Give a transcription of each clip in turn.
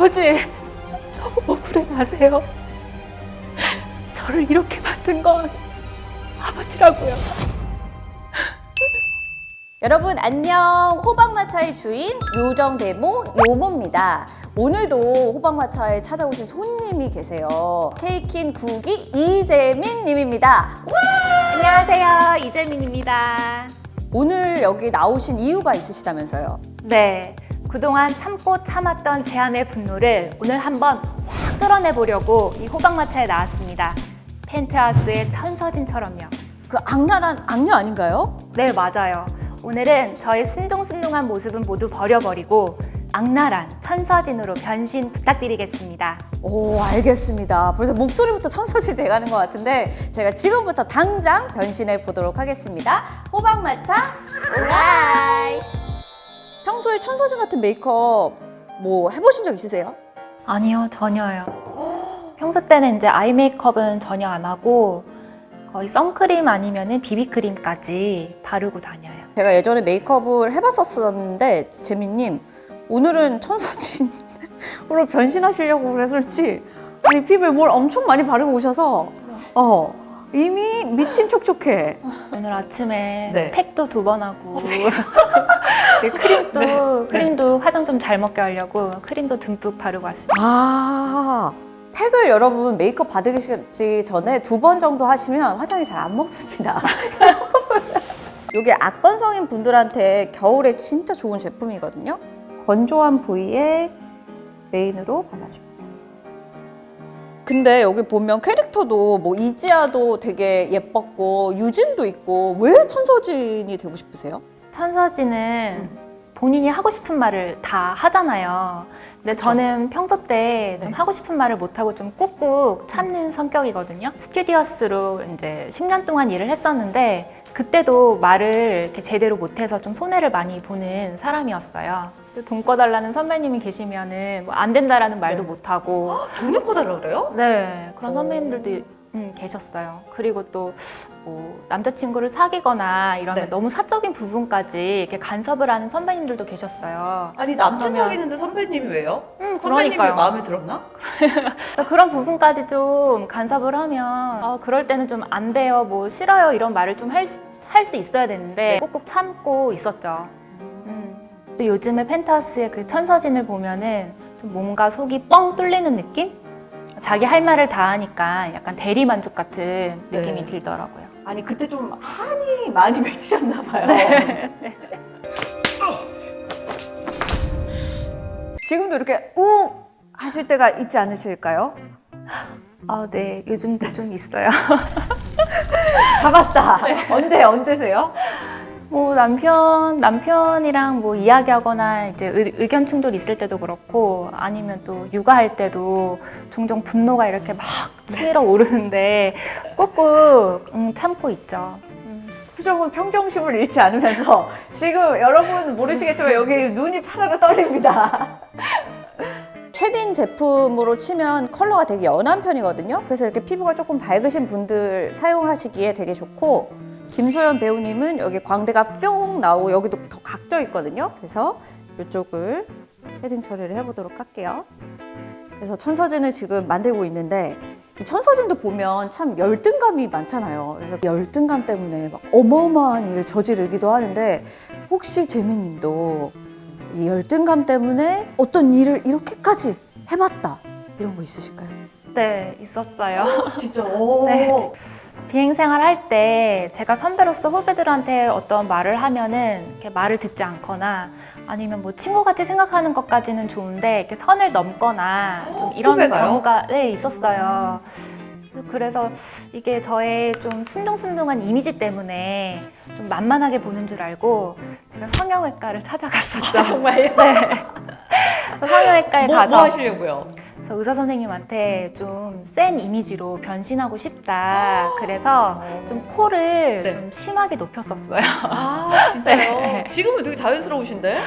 아버지, 억울해 마세요. 저를 이렇게 만든 건 아버지라고요. 여러분 안녕. 호박마차의 주인 요정대모 요모입니다. 오늘도 호박마차에 찾아오신 손님이 계세요. 케이킨 구기 이재민 님입니다. 안녕하세요, 이재민입니다. 오늘 여기 나오신 이유가 있으시다면서요? 네, 그동안 참고 참았던 제 안의 분노를 오늘 한번 확 끌어내 보려고 이 호박마차에 나왔습니다. 펜트하우스의 천서진처럼요. 그 악랄한 악녀 아닌가요? 네, 맞아요. 오늘은 저의 순둥순둥한 모습은 모두 버려버리고 악랄한 천서진으로 변신 부탁드리겠습니다. 오 알겠습니다 벌써 목소리부터 천서진 돼가는 것 같은데 제가 지금부터 당장 변신해 보도록 하겠습니다 호박마차 오라이! 평소에 천서진 같은 메이크업 뭐 해보신 적 있으세요? 아니요, 전혀요. 평소 때는 이제 아이 메이크업은 전혀 안 하고 거의 선크림 아니면은 비비크림까지 바르고 다녀요. 제가 예전에 메이크업을 해봤었었는데 재민님 오늘은 천서진으로 변신하시려고 그랬을지 아니 피부에 뭘 엄청 많이 바르고 오셔서 어 이미 미친 촉촉해 오늘 아침에 네. 팩도 두 번 하고 그리고 크림도 크림도 화장 좀 잘 먹게 하려고 크림도 듬뿍 바르고 왔습니다. 아 팩을 여러분 메이크업 받으시기 전에 두 번 정도 하시면 화장이 잘 안 먹습니다 이게 악건성인 분들한테 겨울에 진짜 좋은 제품이거든요 건조한 부위에 메인으로 발라줍니다 근데 여기 보면 캐릭터도 뭐 이지아도 되게 예뻤고 유진도 있고 왜 천서진이 되고 싶으세요? 천서진은 본인이 하고 싶은 말을 다 하잖아요. 근데 저는 평소 때 좀 네. 하고 싶은 말을 못하고 좀 꾹꾹 참는 성격이거든요. 스튜디오스로 이제 10년 동안 일을 했었는데 그때도 말을 이렇게 제대로 못해서 좀 손해를 많이 보는 사람이었어요. 돈 꺼달라는 선배님이 계시면은 뭐 안 된다라는 말도 네. 못하고 돈 내고 달라 그래요? 네, 그런 오. 선배님들도 음, 계셨어요. 그리고 또 뭐, 남자친구를 사귀거나 이러면 네. 너무 사적인 부분까지 이렇게 간섭을 하는 선배님들도 계셨어요. 아니 남친 그러면- 사귀는데 선배님이 왜요? 음, 선배님이 그러니까요. 마음에 들었나? 그래서 그런 부분까지 좀 간섭을 하면 어, 그럴 때는 좀 안 돼요, 뭐 싫어요 이런 말을 좀할할수 있어야 되는데 꾹꾹 참고 있었죠. 음. 또 요즘에 펜트하우스의 그 천서진을 보면은 좀 뭔가 속이 뻥 뚫리는 느낌? 자기 할 말을 다 하니까 약간 대리 만족 같은 느낌이 네. 들더라고요. 아니 그때 좀 한이 많이 맺히셨나 봐요. 지금도 이렇게 우 하실 때가 있지 않으실까요? 아, 네. 요즘도 좀 있어요. 잡았다. 언제 언제세요? 뭐 남편 남편이랑 뭐 이야기하거나 이제 의, 의견 충돌 있을 때도 그렇고 아니면 또 육아할 때도 종종 분노가 이렇게 막 치밀어 오르는데 꾹꾹 음, 참고 있죠. 표정은 평정심을 잃지 않으면서 지금 여러분 모르시겠지만 여기 눈이 파라로 떨립니다. 최딘 제품으로 치면 컬러가 되게 연한 편이거든요. 그래서 이렇게 피부가 조금 밝으신 분들 사용하시기에 되게 좋고 김소연 배우님은 여기 광대가 뿅 나오고 여기도 더 각져 있거든요. 그래서 이쪽을 쉐딩 처리를 해보도록 할게요. 그래서 천서진을 지금 만들고 있는데 이 천서진도 보면 참 열등감이 많잖아요. 그래서 열등감 때문에 막 어마어마한 일을 저지르기도 하는데 혹시 재민님도 이 열등감 때문에 어떤 일을 이렇게까지 해봤다 이런 거 있으실까요? 네, 있었어요. 진짜. 네. 비행 생활 할 때 제가 선배로서 후배들한테 어떤 말을 하면은 이렇게 말을 듣지 않거나 아니면 뭐 친구같이 생각하는 것까지는 좋은데 이렇게 선을 넘거나 좀 이런 후배가요? 경우가 네 있었어요. 그래서 이게 저의 좀 순둥순둥한 이미지 때문에 좀 만만하게 보는 줄 알고 제가 성형외과를 찾아갔었죠. 정말요? 네. 그래서 성형외과에 뭐, 가서 뭐 하시려고요? 그래서 의사 선생님한테 좀 센 이미지로 변신하고 싶다. 그래서 좀 코를 네. 좀 심하게 높였었어요. 아 진짜요? 네. 지금은 되게 자연스러우신데?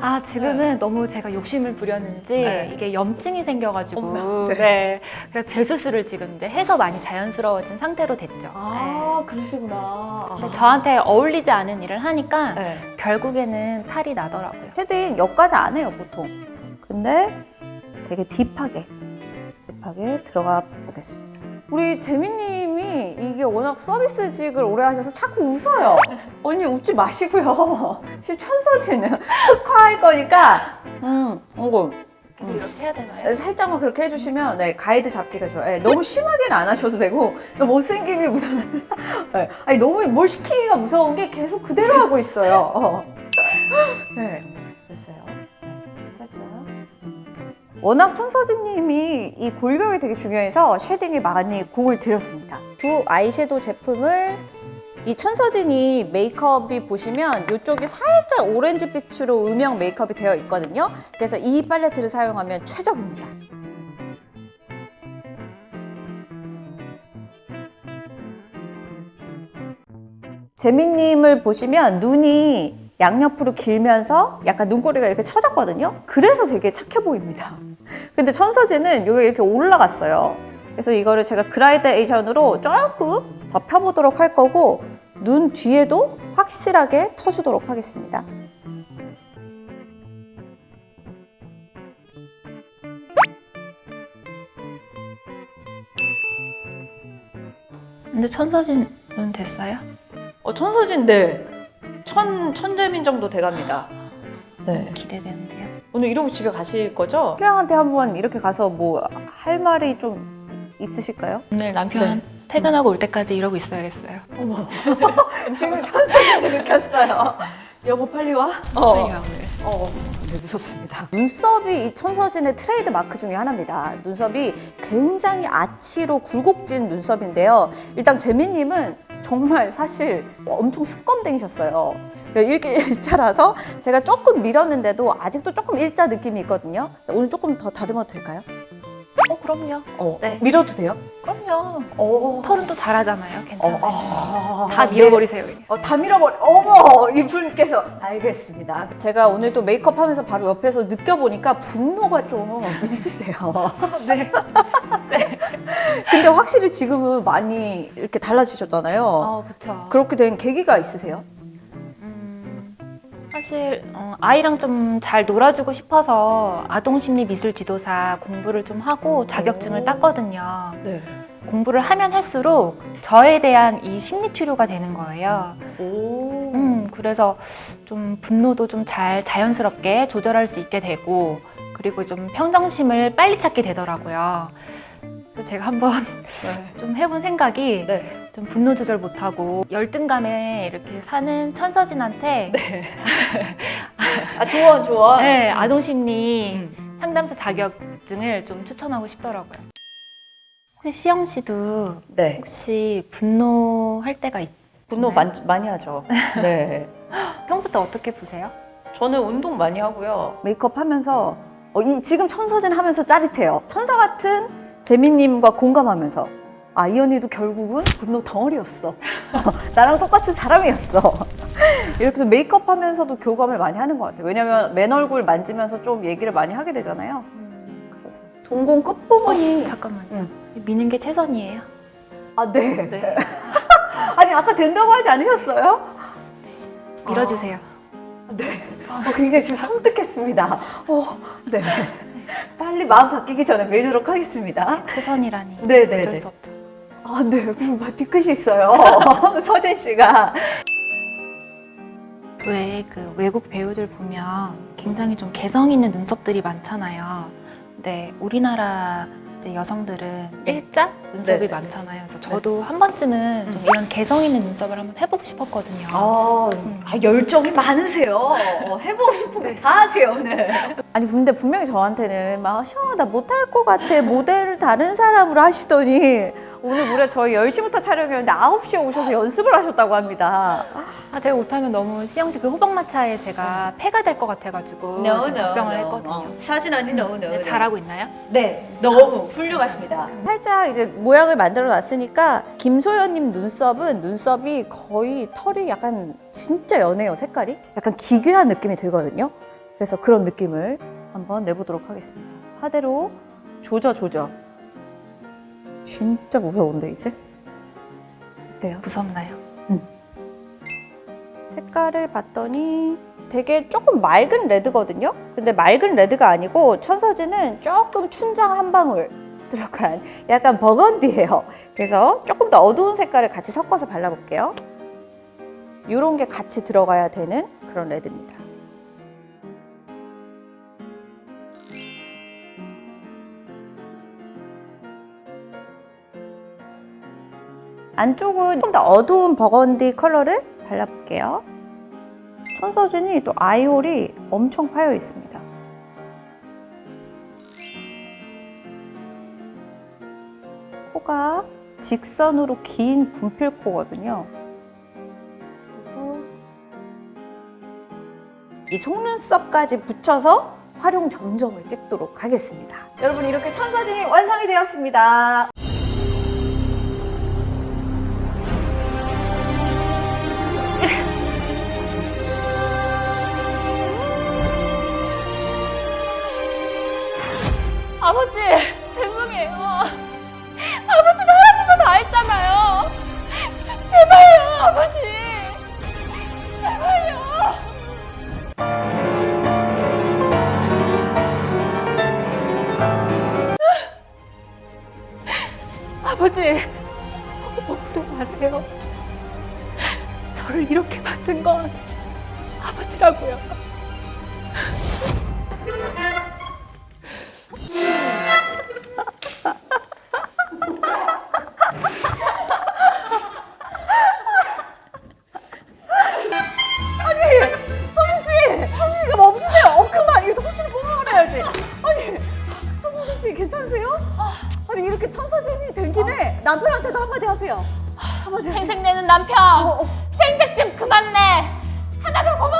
아 지금은 너무 제가 욕심을 부렸는지 네. 이게 염증이 생겨가지고 어머나, 네. 네. 그래서 재수술을 지금 이제 해서 많이 자연스러워진 상태로 됐죠. 아 그러시구나. 네. 근데 저한테 어울리지 않은 일을 하니까 네. 결국에는 탈이 나더라고요. 쉐딩 여기까지 안 해요 보통. 근데 되게 딥하게 딥하게 들어가 보겠습니다. 우리 재민님이 이게 워낙 서비스직을 오래 하셔서 자꾸 웃어요. 언니 웃지 마시고요. 지금 천서지는 흑화할 거니까 음, 이거 계속 이렇게 해야 되나요? 살짝만 그렇게 해주시면 네, 가이드 잡기가 좋아요. 네, 너무 심하게는 안 하셔도 되고 못생김이 무서워. 네, 아니 너무 뭘 시키기가 무서운 게 계속 그대로 하고 있어요. 어. 네, 됐어요. 네, 살짝. 워낙 천서진님이 이 골격이 되게 중요해서 쉐딩에 많이 공을 들였습니다. 두 아이섀도우 제품을 이 천서진이 메이크업이 보시면 이쪽이 살짝 오렌지빛으로 음영 메이크업이 되어 있거든요. 그래서 이 팔레트를 사용하면 최적입니다. 재민님을 보시면 눈이 양옆으로 길면서 약간 눈꼬리가 이렇게 처졌거든요. 그래서 되게 착해 보입니다. 근데 천서진은 여기 이렇게 올라갔어요. 그래서 이거를 제가 그라데이션으로 조금 더 펴보도록 할 거고 눈 뒤에도 확실하게 터주도록 하겠습니다. 근데 천서진은 됐어요? 어, 천서진 네. 천 천재민 정도 돼갑니다. 네. 기대되는데요. 오늘 이러고 집에 가실 거죠? 신랑한테 한번 이렇게 가서 뭐 할 말이 좀 있으실까요? 오늘 남편 퇴근하고 올 때까지 이러고 있어야겠어요. 지금 천사를 느꼈어요. 여보 빨리 와. 어. 빨리 가 오늘. 어. 네, 무섭습니다. 눈썹이 이 천서진의 트레이드 마크 중에 하나입니다. 눈썹이 굉장히 아치로 굴곡진 눈썹인데요. 일단 재민님은 정말 사실 엄청 수검댕이셨어요. 일기일자라서 제가 조금 밀었는데도 아직도 조금 일자 느낌이 있거든요. 오늘 조금 더 다듬어도 될까요? 어 그럼요. 어, 네. 밀어도 돼요? 그럼요. 어, 털은 또 잘하잖아요. 괜찮아요. 어, 다 네. 밀어버리세요 그냥. 어, 다 밀어버려. 어머, 이분께서. 알겠습니다. 제가 오늘 또 메이크업 하면서 바로 옆에서 느껴보니까 분노가 좀 있으세요. 네. 근데 확실히 지금은 많이 이렇게 달라지셨잖아요. 어 그쵸. 그렇게 된 계기가 있으세요? 음, 사실 어, 아이랑 좀 잘 놀아주고 싶어서 아동심리 미술 지도사 공부를 좀 하고 자격증을 땄거든요. 네. 공부를 하면 할수록 저에 대한 이 심리 치료가 되는 거예요. 오. 음, 그래서 좀 분노도 좀 잘 자연스럽게 조절할 수 있게 되고 그리고 좀 평정심을 빨리 찾게 되더라고요. 그래서 제가 한번 네. 좀 해본 생각이 네. 좀 분노 조절 못하고 열등감에 이렇게 사는 천서진한테 아, 조언, 조언. 네, 아동 심리 상담사 자격증을 좀 추천하고 싶더라고요. 혹시 시영 씨도 네. 혹시 분노할 때가 있, 분노 네. 많, 많이 하죠. 네. 평소 때 어떻게 푸세요? 저는 운동 많이 하고요. 메이크업 하면서 어, 이, 지금 천서진 하면서 짜릿해요. 천사 같은 재민님과 공감하면서 아, 이 언니도 결국은 분노 덩어리였어. 나랑 똑같은 사람이었어. 이렇게 해서 메이크업 하면서도 교감을 많이 하는 것 같아요. 왜냐면 맨 얼굴 만지면서 좀 얘기를 많이 하게 되잖아요. 그래서 동공 끝부분이 잠깐만요. 응. 미는 게 최선이에요. 아, 네. 네. 아니, 아까 된다고 하지 않으셨어요? 밀어주세요. 네. 어, 굉장히 지금 섬뜩했습니다. 어, 네. 빨리 마음 바뀌기 전에 밀도록 하겠습니다. 최선이라니. 네, 네, 어쩔 네. 수 없죠. 아, 네. 막 뒤끝이 있어요. 서진 씨가. 왜 그 외국 배우들 보면 굉장히 좀 개성 있는 눈썹들이 많잖아요. 근데 우리나라 이제 여성들은 일자 눈썹이 네, 네, 많잖아요. 그래서 저도 한 번쯤은 좀 이런 개성 있는 눈썹을 한번 해보고 싶었거든요. 아, 아, 열정이 많으세요. 어, 해보고 싶은 거 다 하세요, 오늘. 아니, 근데 분명히 저한테는 막, 시원하다, 못할 것 같아. 모델을 다른 사람으로 하시더니, 오늘 무려 저희 10시부터 촬영이었는데 9시에 오셔서 연습을 하셨다고 합니다. 아, 제가 못하면 너무 시영 씨그 호박마차에 제가 폐가 될 것 같아가지고 좀 걱정을 했거든요. 어, 사진 아니, 너무, 네, 잘하고 있나요? 네, 너무 훌륭하십니다. 살짝 이제 모양을 만들어 놨으니까 김소연님 눈썹은 눈썹이 거의 털이 약간 진짜 연해요, 색깔이. 약간 기괴한 느낌이 들거든요. 그래서 그런 느낌을 한번 내보도록 하겠습니다. 파대로 조져, 조져. 진짜 무서운데, 이제? 어때요? 무섭나요? 색깔을 봤더니 되게 조금 맑은 레드거든요. 근데 맑은 레드가 아니고 천서진은 조금 춘장 한 방울 들어간 약간 버건디예요. 그래서 조금 더 어두운 색깔을 같이 섞어서 발라볼게요. 이런 게 같이 들어가야 되는 그런 레드입니다. 안쪽은 좀더 어두운 버건디 컬러를 발라볼게요. 천서진이 또 아이홀이 엄청 파여 있습니다. 직선으로 긴 분필코거든요. 이 속눈썹까지 붙여서 활용 정점을 찍도록 하겠습니다. 여러분 이렇게 천서진이 완성이 되었습니다. 남편한테도 한마디 하세요. 한마디 하세요. 생색내는 남편. 어, 어. 생색 좀 그만 내. 하나도 고마